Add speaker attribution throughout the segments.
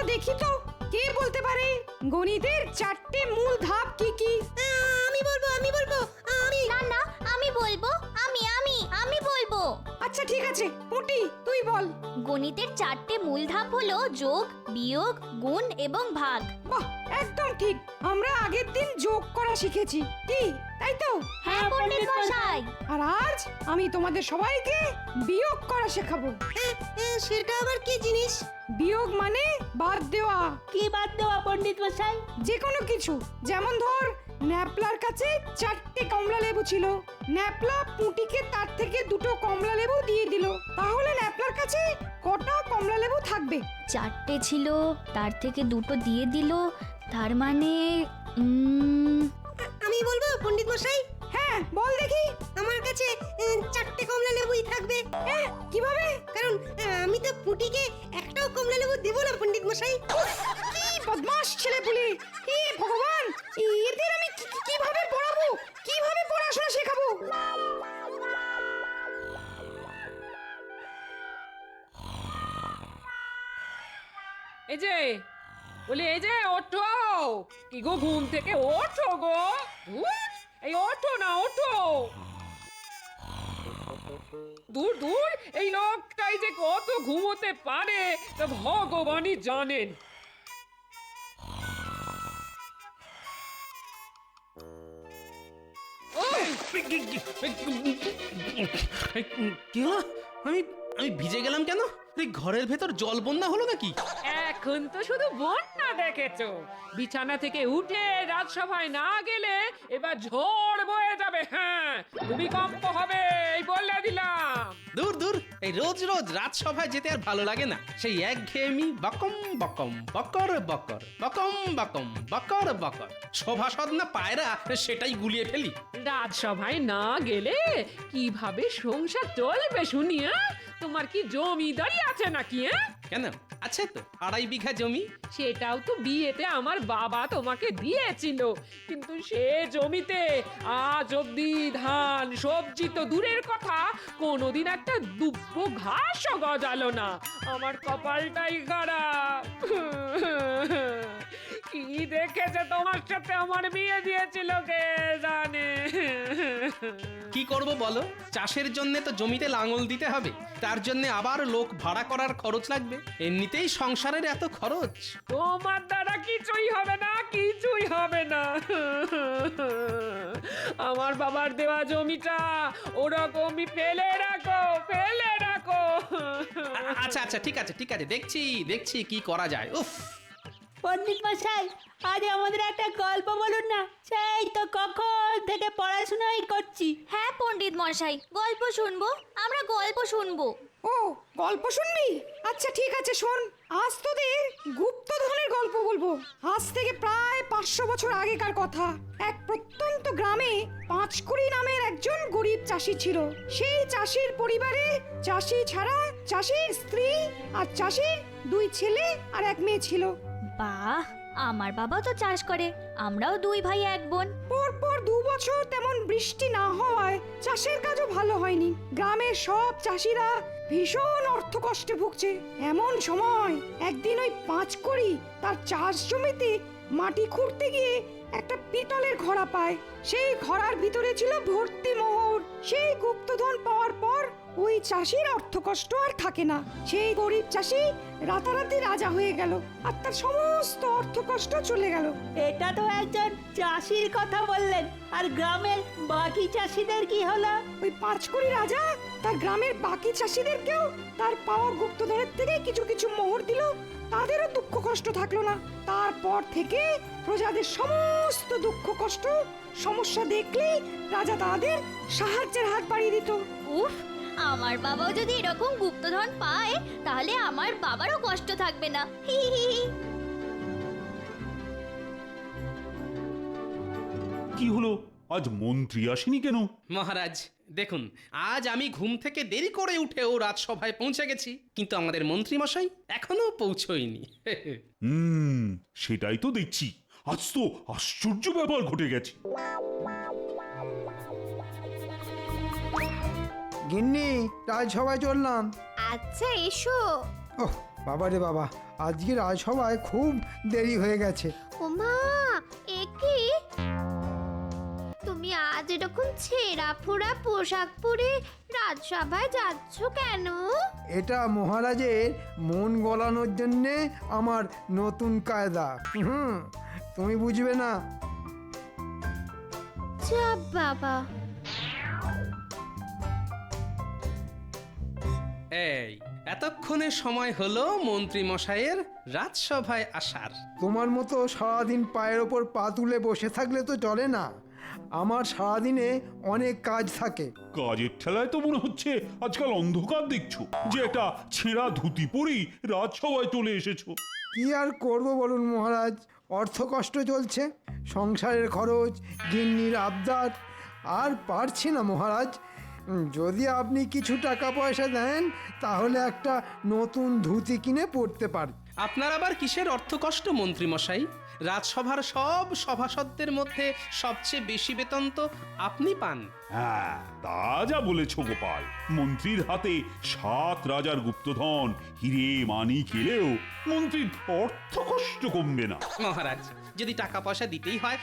Speaker 1: আচ্ছা দেখি তো। কে বলতে পারে? গণিতের চারটে মূল ধাপ কি কি?
Speaker 2: আমি বলব আমি বলব আমি
Speaker 3: না না আমি বলব।
Speaker 1: আচ্ছা ঠিক আছে। পুটি তুই বল।
Speaker 3: গণিতের চারটে মূল ধাপ হলো যোগ বিয়োগ গুণ এবং ভাগ।
Speaker 1: বাহ একদম ঠিক। আমরা আগের দিন যোগ করা শিখেছি। কি তাই তো?
Speaker 3: হ্যাঁ পণ্ডিত মশাই।
Speaker 1: আর আজ আমি তোমাদের সবাইকে বিয়োগ করা শেখাবো।
Speaker 2: এ, এ, সেটা আবার কি জিনিস?
Speaker 1: বিয়োগ মানে বাদ দেওয়া।
Speaker 4: কি বাদ দেওয়া পণ্ডিত মশাই?
Speaker 1: যে কোনো কিছু। যেমন ধর ন্যাপলার কাছে চারটে কমলা লেবু ছিল। ন্যাপলা পুঁটিকে তার থেকে দুটো কমলা লেবু দিয়ে দিল। তাহলে ন্যাপলার কাছে কটা কমলা লেবু থাকবে?
Speaker 3: চারটে ছিল তার থেকে দুটো দিয়ে দিল তার মানে উম,
Speaker 2: আমি বলব পণ্ডিত মশাই?
Speaker 1: হ্যাঁ বল দেখি।
Speaker 2: আমার কাছে চারটে কমলা লেবুই থাকবে।
Speaker 1: হ্যাঁ কীভাবে?
Speaker 2: কারণ আমি তো পুটিকে একটাও কমলা লেবু দেব না পণ্ডিত মশাই।
Speaker 1: কি বদমাস ছেলে পুলি হে ভগবান! এদের আমি কি- কি- কীভাবে পড়াবো? কীভাবে পড়াশোনা শেখাবো?
Speaker 5: এই যে, বলি, এই যে ওঠো। কি গো ঘুম থেকে ওঠো গো? এই ওঠো না, ওঠো। দূর দূর এই লোকটাই যে কত ঘুমোতে পারে, তা ভগবানই জানেন।
Speaker 6: কি হলো? আমি আমি ভিজে গেলাম কেন? এই ঘরের ভেতর জল বন্যা হলো নাকি?
Speaker 5: এখন তো শুধু বন্যা দেখেছ। বিছানা থেকে উঠে রাজসভায় না গেলে এবার ঝড় বয়ে যাবে হ্যাঁ। ভূমিকম্প হবে এই বলে দিলাম।
Speaker 6: দূর দূর এই রোজ রোজ রাজসভায় যেতে আর ভালো লাগে না। সেই বকম বকম বকর বকর বকম বকম বকর বকর। সভাসদ না পায়রা সেটাই গুলিয়ে ফেলি।
Speaker 5: রাজসভায় না গেলে কীভাবে সংসার চলবে শুনি হ্যাঁ? তোমার কি জমিদারি আছে নাকি হ্যাঁ?
Speaker 6: কেন? আছে তো। আড়াই বিঘা জমি।
Speaker 5: সেটাও তো বিয়েতে আমার বাবা তোমাকে দিয়েছিল। কিন্তু সে জমিতে আজ অব্দি ধান, সবজি তো দূরের কথা, কোনোদিন একটা দুব্ব ঘাসও গজালো না। আমার কপালটাই খারাপ। কি দেখেছে তোমার সাথে আমার বিয়ে দিয়েছিল কে জানে?
Speaker 6: কি করব বলো? চাষের জন্য তো জমিতে লাঙল দিতে হবে। তার জন্য আবার লোক ভাড়া করার খরচ লাগবে। এমনিতেই সংসারের এত খরচ।
Speaker 5: তোমার দ্বারা কিছুই হবে না কিছুই হবে না। আমার বাবার দেওয়া জমিটা ওরকমই ফেলে রাখো ফেলে রাখো।
Speaker 6: আচ্ছা আচ্ছা ঠিক আছে ঠিক আছে দেখছি দেখছি কি করা যায় উফ।
Speaker 4: পণ্ডিত মশাই আজ আমাদের একটা গল্প বলুন না সেই তো কখন থেকে পড়াশোনাই করছি।
Speaker 3: হ্যাঁ পণ্ডিত মশাই গল্প শুনব আমরা গল্প শুনব।
Speaker 1: ও গল্প শুনবি? আচ্ছা ঠিক আছে শোন। আজ তোদের গুপ্তধনের গল্প বলব। আজ থেকে প্রায় পাঁচশো বছর আগেকার কথা। এক প্রত্যন্ত গ্রামে পাঁচকুড়ি নামের একজন গরিব চাষি ছিল। সেই চাষির পরিবারে চাষি ছাড়া চাষির স্ত্রী আর চাষির দুই ছেলে আর এক মেয়ে ছিল।
Speaker 3: বাহ আমার বাবা তো চাষ করে আমরাও দুই ভাই এক বোন।
Speaker 1: পরপর দু বছর তেমন বৃষ্টি না হওয়ায় চাষের কাজও ভালো হয়নি। গ্রামের সব চাষিরা ভীষণ অর্থ কষ্টে ভুগছে। এমন সময় একদিন ওই পাঁচ করি তার চাষ জমিতে মাটি খুঁড়তে গিয়ে একটা পিতলের ঘড়া পায়। সেই ঘড়ার ভিতরে ছিল ভর্তি মোহর। সেই গুপ্তধন পাওয়ার পর ওই চাষির অর্থ কষ্ট আর থাকে না। সেই গরিব চাষি রাতারাতি রাজা হয়ে গেল আর তার সমস্ত অর্থ কষ্ট চলে গেল।
Speaker 4: এটা তো একজন চাষির কথা বললেন। আর গ্রামের বাকি চাষিদের কি হলো?
Speaker 1: ওই পাঁচকড়ি রাজা তার গ্রামের বাকি চাষিদেরকেও তার পাওয়া গুপ্তধনের থেকে কিছু কিছু মোহর দিল তাদেরও দুঃখ কষ্ট থাকল না। তারপর থেকে প্রজাদের সমস্ত দুঃখ কষ্ট সমস্যা দেখলেই রাজা তাদের সাহায্যের হাত বাড়িয়ে দিত।
Speaker 3: উফ আমার বাবাও যদি এরকম গুপ্তধন পায় তাহলে আমার বাবারও কষ্ট থাকবে না। হি হি হি।
Speaker 7: কি হলো? আজ মন্ত্রী আসেনি কেন?
Speaker 6: মহারাজ দেখুন আজ আমি ঘুম থেকে দেরি করে উঠেও রাজসভায় পৌঁছে গেছি কিন্তু আমাদের মন্ত্রী মশাই এখনও পৌঁছয়নি।
Speaker 7: হুম সেটাই তো দেখছি। আজ তো আশ্চর্য ব্যাপার ঘটে গেছে।
Speaker 8: গিন্নি রাজসভায় চললাম।
Speaker 3: আচ্ছা এসো।
Speaker 8: ওহ বাবারে বাবা আজকে রাজসভায় খুব দেরি হয়ে গেছে।
Speaker 3: ওমা আজ এরকম ছেঁড়া ফোড়া পোশাক পরে রাজসভায় যাচ্ছ কেন?
Speaker 8: এটা মহারাজের মন গলানোর জন্যে আমার নতুন কায়দা। হুম তুমি বুঝবে না।
Speaker 3: যা বাবা।
Speaker 6: এই এতক্ষণে সময় হলো মন্ত্রী মশাইয়ের রাজসভায় আসার।
Speaker 8: তোমার মতো সারাদিন পায়ের ওপর পা তুলে বসে থাকলে তো চলে না। আমার সারাদিনে অনেক কাজ থাকে।
Speaker 7: কাজের ঠেলায় তো মনে হচ্ছে আজকাল অন্ধকার দেখছ। যে একটা ছেঁড়া ধুতি পরেই রাজসভায় চলে এসেছ।
Speaker 8: কি আর করব বলুন মহারাজ? অর্থ কষ্ট চলছে সংসারের খরচ গিন্নির আবদার। আর পারছি না মহারাজ। যদি আপনি কিছু টাকা পয়সা দেন তাহলে একটা নতুন ধুতি কিনে পরতে পারি।
Speaker 6: আপনার আবার কিসের অর্থকষ্ট মন্ত্রী মশাই রাজসভার সব সভাসদদের মধ্যে সবচেয়ে বেশি বেতন তো আপনি পান।
Speaker 7: হ্যাঁ তা যা বলেছ গোপাল। মন্ত্রীর হাতে সাত রাজার গুপ্তধন হিরে মানি খেলেও মন্ত্রীর অর্থ কষ্ট কমবে না।
Speaker 6: মহারাজ যদি টাকা পয়সা দিতেই হয়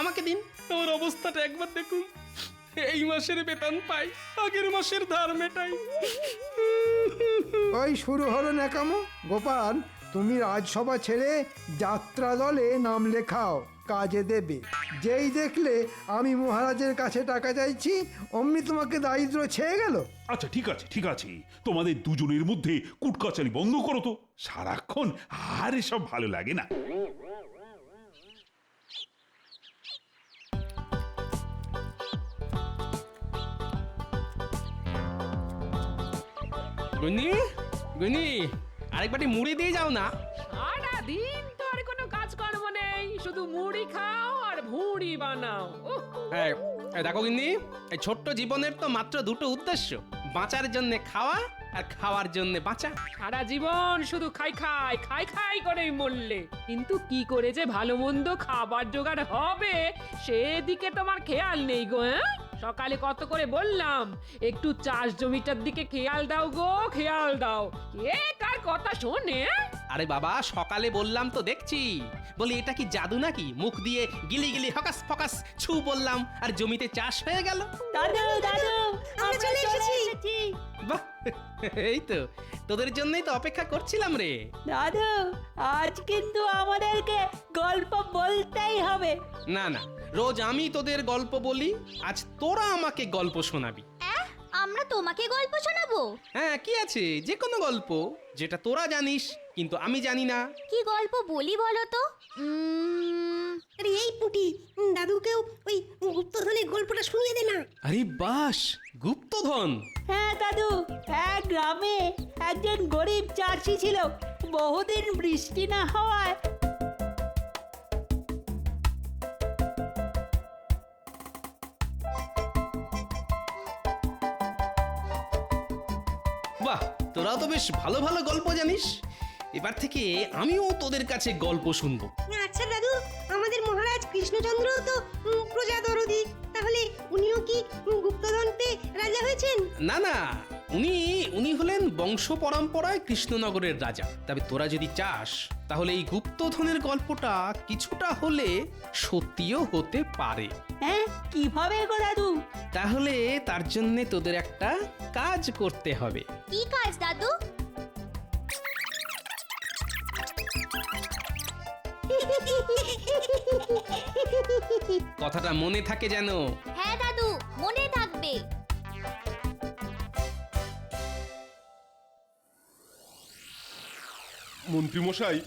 Speaker 6: আমাকে দিন। তোর অবস্থাটা একবার দেখুন। এই মাসের বেতন পাই আগের মাসের ধার মেটাই।
Speaker 8: ওই শুরু হলো ন্যাকামো। গোপাল তুমি রাজসভা ছেড়ে যাত্রা দলে নাম লেখাও কাজে দেবে। যেই দেখলে আমি মহারাজের কাছে টাকা চাইছি অমনি তোমাকে দারিদ্র ছেয়ে গেল।
Speaker 7: আচ্ছা ঠিক আছে ঠিক আছে। তোমাদের দুজনের মধ্যে কুটকাচারি বন্ধ করো তো। সারাক্ষণ আর এসব ভালো লাগে না।
Speaker 6: গুনি গুনি আরেকবারটি মুড়ি দিয়ে যাও না।
Speaker 5: সারা দিন তো আর কোনো কাজকর্ম নেই শুধু মুড়ি খাও আর ভুঁড়ি বানাও। উহ,
Speaker 6: এই, এই দেখো গিন্নি এই ছোট্ট জীবনের তো মাত্র দুটো উদ্দেশ্য বাঁচার জন্য খাওয়া আর খাওয়ার জন্য বাঁচা।
Speaker 5: সারা জীবন শুধু খাই খাই খাই খাই করেই মরলে। কিন্তু কি করে যে ভালো মন্দ খাবার জোগাড় হবে সেদিকে তোমার খেয়াল নেই গো হ্যাঁ? সকালে কত করে বললাম একটু চাষ জমিটার দিকে খেয়াল দাও গো খেয়াল দাও। কে কার কথা শোনে?
Speaker 6: আরে বাবা সকালে বললাম তো দেখছি। বলি এটা কি জাদু নাকি? মুখ দিয়ে গিলি গিলি হকাস ফকাস ছু বললাম আর জমিতে চাষ হয়ে গেল।
Speaker 4: দাদু দাদু
Speaker 2: আমরা চলে এসেছি।
Speaker 6: বাহ এই তো তোদের জন্যই তো অপেক্ষা করছিলাম রে।
Speaker 4: দাদু আজ কিন্তু আমাদেরকে গল্প বলতেই হবে।
Speaker 6: না না রোজ আমি তোদের গল্প বলি আজ তোরা আমাকে গল্প শোনাবি।
Speaker 3: আমরা তোমাকে গল্প শোনাবো।
Speaker 6: হ্যাঁ কি আছে? যে কোনো গল্প। যেটা তোরা জানিস কিন্তু আমি জানি না।
Speaker 3: কি গল্প বলি বলো তো? উম,
Speaker 2: আরে এই পুটি দাদুকেও ওই গুপ্তধনের গল্পটা শুনিয়ে দে না।
Speaker 6: আরে বাস গুপ্তধন।
Speaker 4: হ্যাঁ দাদু এক গ্রামে একজন গরিব চাষি ছিল। বহুদিন বৃষ্টি না হওয়ায়
Speaker 6: তোরাও তো বেশ ভালো ভালো গল্প জানিস। এবার থেকে আমিও তোদের কাছে গল্প শুনব।
Speaker 2: আচ্ছা দাদু আমাদের মহারাজ কৃষ্ণচন্দ্র তো প্রজাদরদি। দরদি তাহলে উনিও কি গুপ্তদন্তে গুপ্তধন পেয়ে রাজা হয়েছেন?
Speaker 6: না না উনি উনি হলেন বংশ পরম্পরায় কৃষ্ণনগরের রাজা। তবে তোরা যদি চাস তাহলে এই গুপ্তধনের গল্পটা কিছুটা হলে সত্যিও হতে পারে।
Speaker 4: হ্যাঁ কীভাবে গো দাদু?
Speaker 6: তাহলে তার জন্য তোদের একটা কাজ করতে হবে।
Speaker 3: কি কাজ দাদু?
Speaker 6: কথাটা মনে থাকে যেন।
Speaker 3: হ্যাঁ দাদু মনে থাকবে।
Speaker 9: মন্ত্রীমশাই,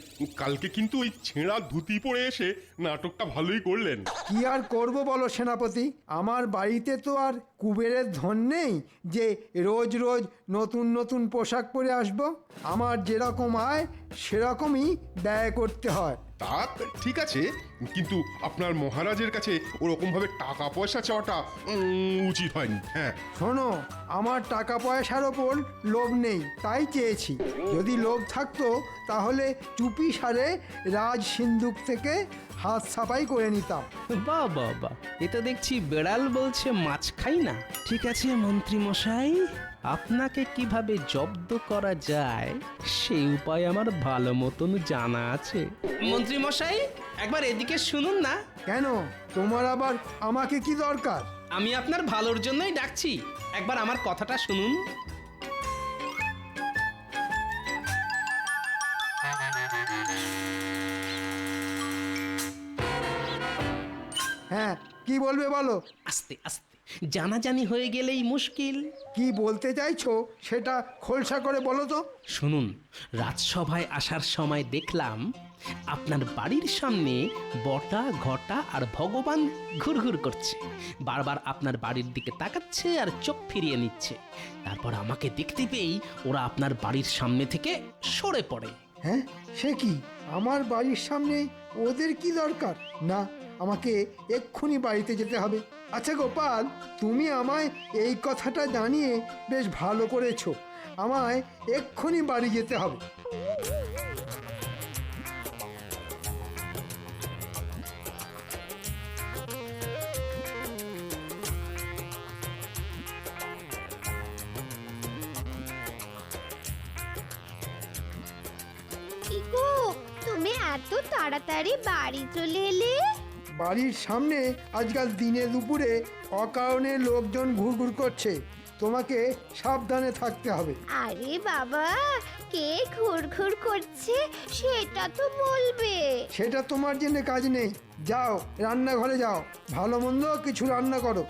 Speaker 9: কালকে কিন্তু ওই ছেঁড়া ধুতি পরে এসে নাটকটা ভালোই করলেন।
Speaker 8: কি আর করব বলো সেনাপতি? আমার বাড়িতে তো আর কুবেরের ধন নেই যে রোজ রোজ নতুন নতুন পোশাক পরে আসব? আমার যেরকম আয় সেরকমই ব্যয় করতে হয়।
Speaker 9: তা ঠিক আছে কিন্তু আপনার মহারাজের কাছে ওরকম ভাবে টাকা পয়সা চাওয়াটা উম, উচিত হয়নি হ্যাঁ।
Speaker 8: শোনো আমার টাকা পয়সার ওপর লোভ নেই তাই চেয়েছি। যদি লোভ থাকতো তাহলে চুপি সারে রাজ সিন্ধুক থেকে হাত সাফাই করে নিতাম।
Speaker 6: বা বাবা এ তো দেখছি বেড়াল বলছে মাছ খাই না। ঠিক আছে মন্ত্রী মশাই আপনাকে কীভাবে জব্দ করা যায় সেই উপায় আমার ভালো মতন জানা আছে। মন্ত্রী মশাই একবার এদিকে শুনুন না।
Speaker 8: কেন? তোমার আবার আমাকে কি দরকার?
Speaker 6: আমি আপনার ভালোর জন্যই ডাকছি। একবার আমার কথাটা শুনুন।
Speaker 8: কি বলবে বলো?
Speaker 6: আস্তে আস্তে। জানাজানি হয়ে গেলেই মুশকিল।
Speaker 8: কি বলতে চাইছো সেটা খোলসা করে বলো তো।
Speaker 6: শুনুন রাজসভায় আসার সময় দেখলাম আপনার বাড়ির সামনে বটা ঘটা আর ভগবান ঘুরঘুর করছে। বারবার আপনার বাড়ির দিকে তাকাচ্ছে আর চোখ ফিরিয়ে নিচ্ছে। তারপর আমাকে দেখতে পেয়েই ওরা আপনার বাড়ির সামনে থেকে সরে পড়ে।
Speaker 8: হ্যাঁ সে কি? আমার বাড়ির সামনে ওদের কি দরকার? না আমাকে এক্ষুনি বাড়িতে যেতে হবে। আচ্ছা গোপাল, তুমি আমায় এই কথাটা জানিয়ে বেশ ভালো করেছ। আমায় এক্ষুনি বাড়ি যেতে হবে।
Speaker 3: তুমি এত তাড়াতাড়ি বাড়ি চলে এলে?
Speaker 8: বাড়ির সামনে আজকাল দিনে দুপুরে অকারণে লোকজন ঘুরঘুর করছে। তোমাকে সাবধানে থাকতে হবে।
Speaker 3: আরে বাবা কে ঘুরঘুর করছে সেটা তো বলবে।
Speaker 8: সেটা তোমার জন্য কাজ নেই। যাও রান্নাঘরে যাও। ভালো মন্দ কিছু রান্না করো।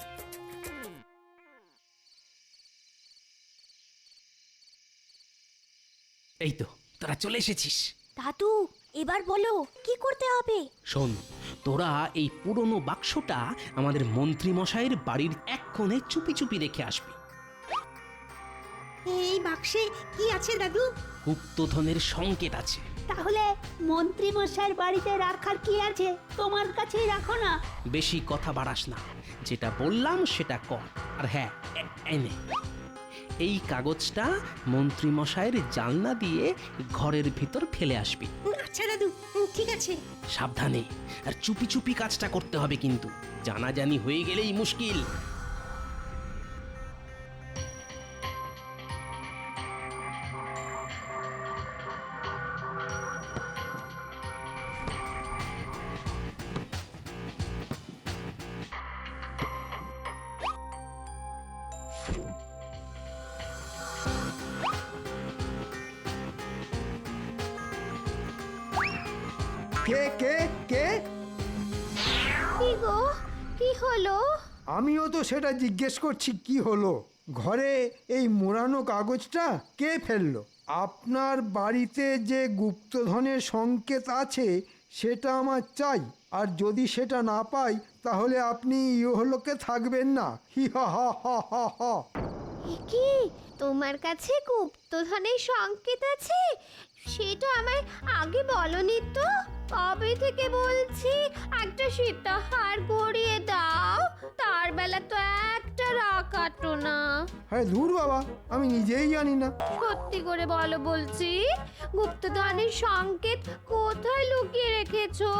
Speaker 6: এই তো তোরা চলে এসেছিস।
Speaker 3: দাদু এবার বলো কি করতে হবে?
Speaker 6: শোন তোরা এই পুরনো বাক্সটা আমাদের মন্ত্রী মশাইয়ের বাড়ির এক কোণে চুপি চুপি রেখে আসবি।
Speaker 2: এই বাক্সে কি আছে দাদু?
Speaker 6: গুপ্তধনের সংকেত আছে।
Speaker 4: তাহলে মন্ত্রী মশাইয়ের বাড়িতে রাখার কি আছে? তোমার কাছেই রাখো না।
Speaker 6: বেশি কথা বাড়াস না। যেটা বললাম সেটা কর। আর হ্যাঁ এনে। এই কাগজটা মন্ত্রী মশাইয়ের জানলা দিয়ে ঘরের ভিতর ফেলে আসবি।
Speaker 2: আচ্ছা দাদু ঠিক আছে।
Speaker 6: সাবধানে আর চুপি চুপি কাজটা করতে হবে কিন্তু। জানাজানি হয়ে গেলেই মুশকিল।
Speaker 8: জিজ্ঞেস করছি, কি হলো? ঘরে এই মোড়ানো কাগজটা কে ফেলল? আপনার বাড়িতে যে গুপ্তধনের সংকেত আছে, সেটা আমার চাই। আর যদি সেটা না পাই, তাহলে আপনি ইহলোকে থাকবেন না। হি, হ, হা হা হা হা।
Speaker 3: কি? তোমার কাছে গুপ্তধনের সংকেত আছে? সেটা আমায় আগে বলনি তো? কবে থেকে বলছি? একটা সীতাহার গড়িয়ে দাও তার বেলা তো একটা রাখাটো না।
Speaker 8: হ্যাঁ দূর বাবা আমি নিজেই জানি না।
Speaker 3: সত্যি করে বলো বলছি গুপ্তধনের সংকেত কোথায় লুকিয়ে রেখেছো?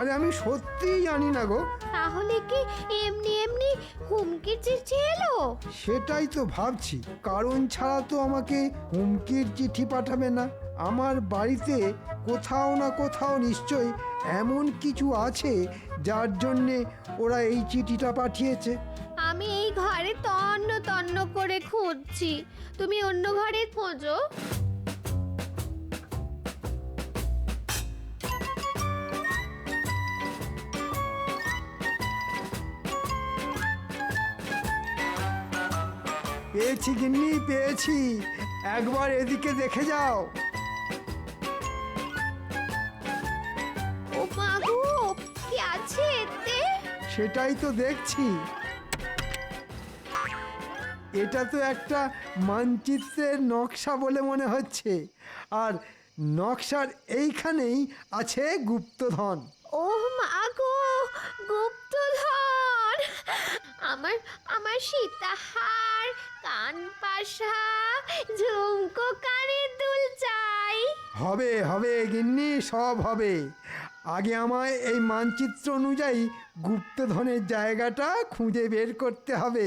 Speaker 8: আরে আমি সত্যিই জানি না গো।
Speaker 3: তাহলে কি এমনি এমনি হুমকির চিঠি এলো?
Speaker 8: সেটাই তো ভাবছি কারণ ছাড়া তো আমাকে হুমকির চিঠি পাঠাবে না। আমার বাড়িতে কোথাও না কোথাও নিশ্চয়ই এমন কিছু আছে যার জন্যে ওরা এই চিঠিটা পাঠিয়েছে।
Speaker 3: আমি এই ঘরে তন্ন তন্ন করে খুঁজছি। তুমি অন্য ঘরে খোঁজো।
Speaker 8: পেয়েছি গিন্নি পেয়েছি। একবার এদিকে দেখে যাও। সেটাই তো দেখছি। এটা তো একটা মানচিত্রের নকশা বলে মনে হচ্ছে। আর নকশার এইখানেই আছে গুপ্তধন।
Speaker 3: ও মাগো গুপ্তধন! আমার আমার সীতাহার কান পাশা ঝুমকো কানের দুল চাই।
Speaker 8: হবে হবে গিন্নি সব হবে। আগে আমায় এই মানচিত্র অনুযায়ী গুপ্তধনের জায়গাটা খুঁজে বের করতে হবে।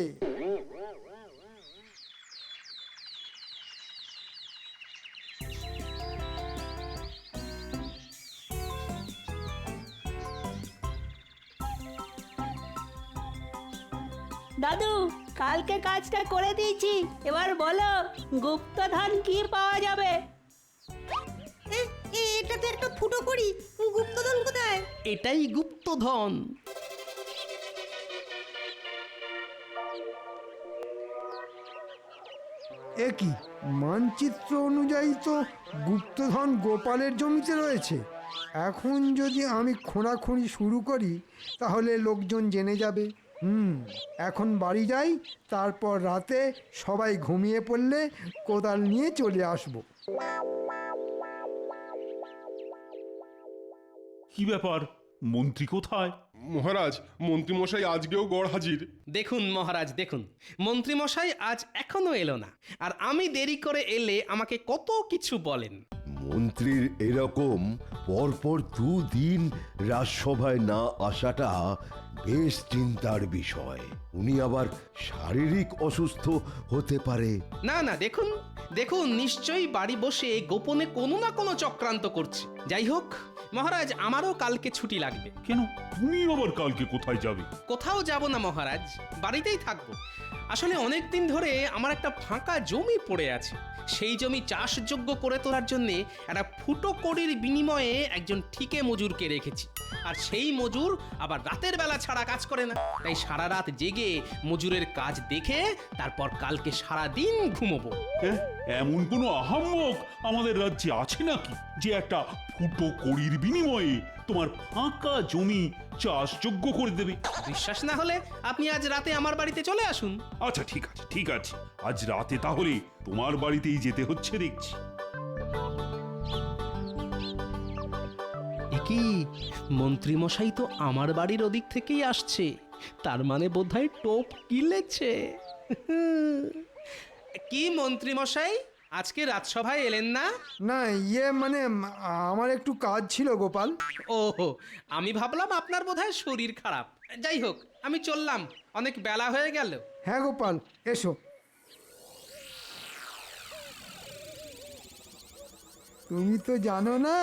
Speaker 4: দাদু কালকে কাজটা করে দিয়েছি। এবার বলো গুপ্তধন কি পাওয়া যাবে?
Speaker 2: এটাতে একটা ফুটো করি
Speaker 6: এটাই গুপ্তধন।
Speaker 8: এ কি? মানচিত্র অনুযায়ী তো গুপ্তধন গোপালের জমিতে রয়েছে। এখন যদি আমি খোঁড়াখুঁড়ি শুরু করি তাহলে লোকজন জেনে যাবে। হুম এখন বাড়ি যাই তারপর রাতে সবাই ঘুমিয়ে পড়লে কোদাল নিয়ে চলে আসব।
Speaker 7: কি ব্যাপার? মন্ত্রী কোথায়?
Speaker 9: মহারাজ মন্ত্রীমশাই আজকেও গড় হাজির।
Speaker 6: দেখুন মহারাজ দেখুন। মন্ত্রীমশাই আজ এখনও এলো না। আর আমি দেরি করে এলে আমাকে কত কিছু বলেন।
Speaker 10: মন্ত্রীর এরকম পরপর দুদিন রাজসভায় না আসাটা বেশ চিন্তার বিষয়। উনি আবার শারীরিক অসুস্থ হতে পারে।
Speaker 6: না না দেখুন দেখুন নিশ্চয়ই বাড়ি বসে গোপনে কোনো না কোনো চক্রান্ত করছে। যাই হোক মহারাজ আমারও কালকে ছুটি লাগবে।
Speaker 7: কেন? তুমি আবার কালকে কোথায় যাবে?
Speaker 6: কোথাও যাব না মহারাজ বাড়িতেই থাকব। আসলে অনেক দিন ধরে আমার একটা ফাঁকা জমি পড়ে আছে। সেই জমি চাষযোগ্য করে তোলার জন্যে একটা ফুটো কড়ির বিনিময়ে একজন ঠিকে মজুরকে রেখেছি। আর সেই মজুর আবার রাতের বেলা ছাড়া কাজ করে না। তাই সারা রাত জেগে মজুরের কাজ দেখে তারপর কালকে সারা দিন ঘুমোবো।
Speaker 7: এ, এমন কোনো আহাম্মক আমাদের রাজ্যে আছে নাকি যে একটা ফুটো কড়ির বিনিময়ে তোমার ফাঁকা জমি চাষযোগ্য করে দেবে?
Speaker 6: বিশ্বাস না হলে আপনি আজ রাতে আমার বাড়িতে চলে আসুন।
Speaker 7: আচ্ছা ঠিক আছে ঠিক আছে। আজ রাতে তাহলে তোমার বাড়িতেই যেতে হচ্ছে দেখছি।
Speaker 6: কি মন্ত্রীমশাই তো আমার বাড়ির ওদিক থেকেই আসছে। তার মানে বোধহয় টোপ কিলেছে কি মন্ত্রীমশাই আজকে রাজসভায় এলেন না?
Speaker 8: না ইয়ে মানে আমার একটু কাজ ছিল গোপাল।
Speaker 6: ওহো আমি ভাবলাম আপনার বোধহয় শরীর খারাপ। যাই হোক আমি চললাম। অনেক বেলা হয়ে গেল।
Speaker 8: হ্যাঁ গোপাল এসো। তুমি তো জানো না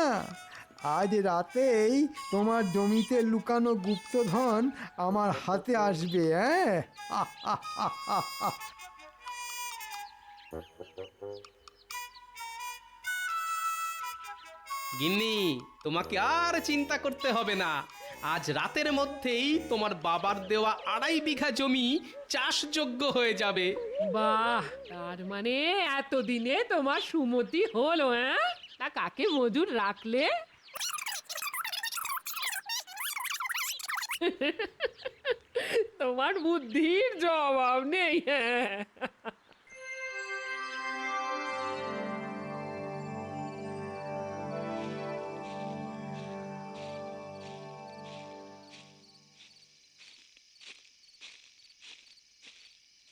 Speaker 8: আজ রাতেই তোমার জমিতে লুকানো গুপ্তধন আমার হাতে আসবে হ্যাঁ?
Speaker 6: গিন্নি, তোমাকে আর চিন্তা করতে হবে না। আজ রাতের মধ্যেই তোমার বাবার দেওয়া আড়াই বিঘা জমি চাষযোগ্য হয়ে যাবে।
Speaker 5: বাহ, তার মানে এতদিনে তোমার সুমতি হলো হ্যাঁ? তা কাকে মজুর রাখলে? তোমার বুদ্ধির জবাব নেই হ্যাঁ?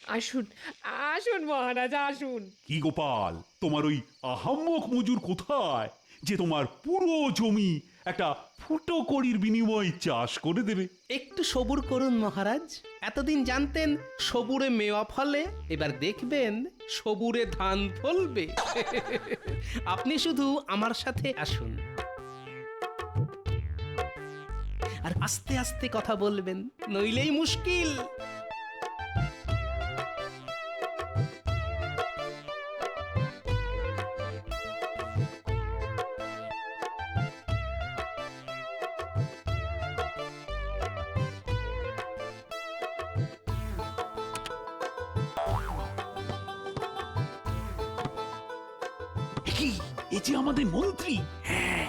Speaker 5: আসুন আসুন মহারাজ আসুন।
Speaker 7: কি গোপাল তোমার ওই আহাম্মক মজুর কোথায়? যে তোমার পুরো জমি একটা ফুটো কড়ির বিনিময়ে চাষ করে দেবে।
Speaker 6: একটু সবুর করুন মহারাজ এতদিন জানতেন সবুরে মেওয়া ফলে এবার দেখবেন সবুরে ধান ফলবে। আপনি শুধু আমার সাথে আসুন। আর আস্তে আস্তে কথা বলবেন নইলেই মুশকিল।
Speaker 7: কি এ যে আমাদের মন্ত্রী।
Speaker 6: হ্যাঁ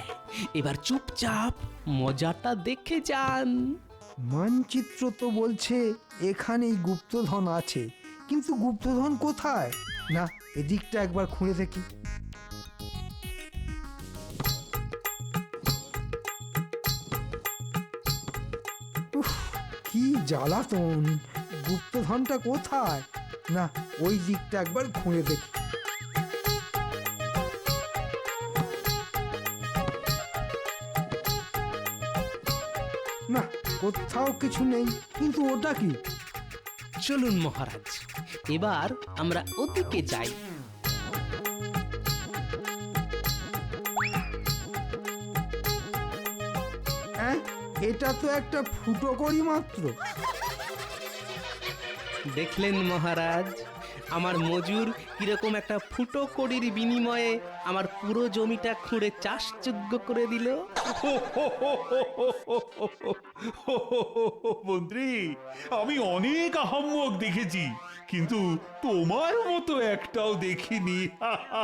Speaker 6: এবার চুপচাপ মজাটা দেখে যান।
Speaker 8: মানচিত্র তো বলছে এখানেই গুপ্তধন আছে, কিন্তু গুপ্তধন কোথায়? না, এদিকটা একবার খুঁড়ে দেখি। কি জ্বালাতন, গুপ্তধনটা কোথায়? না, ওই দিকটা একবার খুঁড়ে দেখি। না কোথাও কিছু নেই কিন্তু ওটা কি?
Speaker 6: চলুন মহারাজ এবার আমরা ওদিকে যাই।
Speaker 8: হ্যাঁ এটা তো একটা ফুটো করি মাত্র।
Speaker 6: দেখলেন মহারাজ আমার মজুর কীরকম একটা ফুটো কড়ির বিনিময়ে আমার পুরো জমিটা খুঁড়ে চাষযোগ্য করে দিল।
Speaker 7: মন্ত্রী আমি অনেক আহাম্মক দেখেছি কিন্তু তোমার মতো একটাও দেখিনি।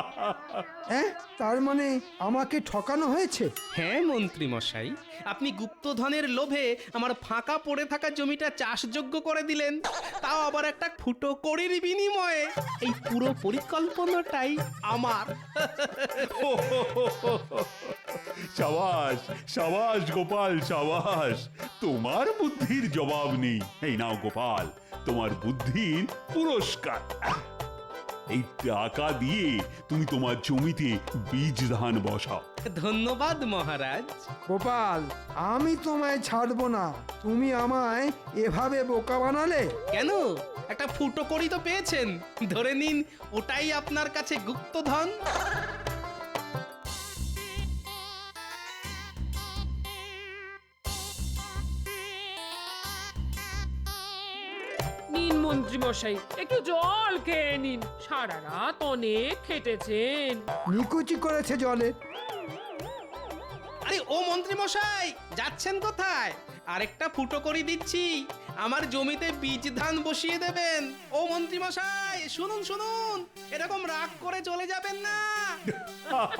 Speaker 8: হ্যাঁ তার মানে আমাকে ঠকানো হয়েছে?
Speaker 6: হ্যাঁ মন্ত্রী মশাই আপনি গুপ্তধনের লোভে আমার ফাঁকা পড়ে থাকা জমিটা চাষযোগ্য করে দিলেন। তাও আবার একটা ফুটো কড়ির বিনিময়ে। এই পুরো পরিকল্পনাটাই আমার।
Speaker 7: সাবাস সাবাস গোপাল সাবাস। তোমার বুদ্ধির জবাব নেই। এই নাও গোপাল তোমার বুদ্ধির পুরস্কার। এই টাকা দিয়ে তুমি তোমার জমিতে বীজ ধান বসাও।
Speaker 6: ধন্যবাদ মহারাজ।
Speaker 8: গোপাল আমি তোমায় ছাড়বো না। তুমি আমায় এভাবে বোকা বানালে?
Speaker 6: কেন? একটা ফুটো করি তো পেয়েছেন। ধরে নিন ওটাই আপনার কাছে গুপ্তধন
Speaker 5: মশাই একটু জল খেয়ে নিন। সারা রাত অনেক খেটেছেন।
Speaker 8: নিকুচি করেছে জলে।
Speaker 6: আরে ও মন্ত্রী মশাই যাচ্ছেন কোথায়? আরেকটা ফুটো করি দিচ্ছি। আমার জমিতে বীজ ধান বসিয়ে দেবেন। ও মন্ত্রী মশাই শুনুন শুনুন। এরকম রাগ করে চলে যাবেন না।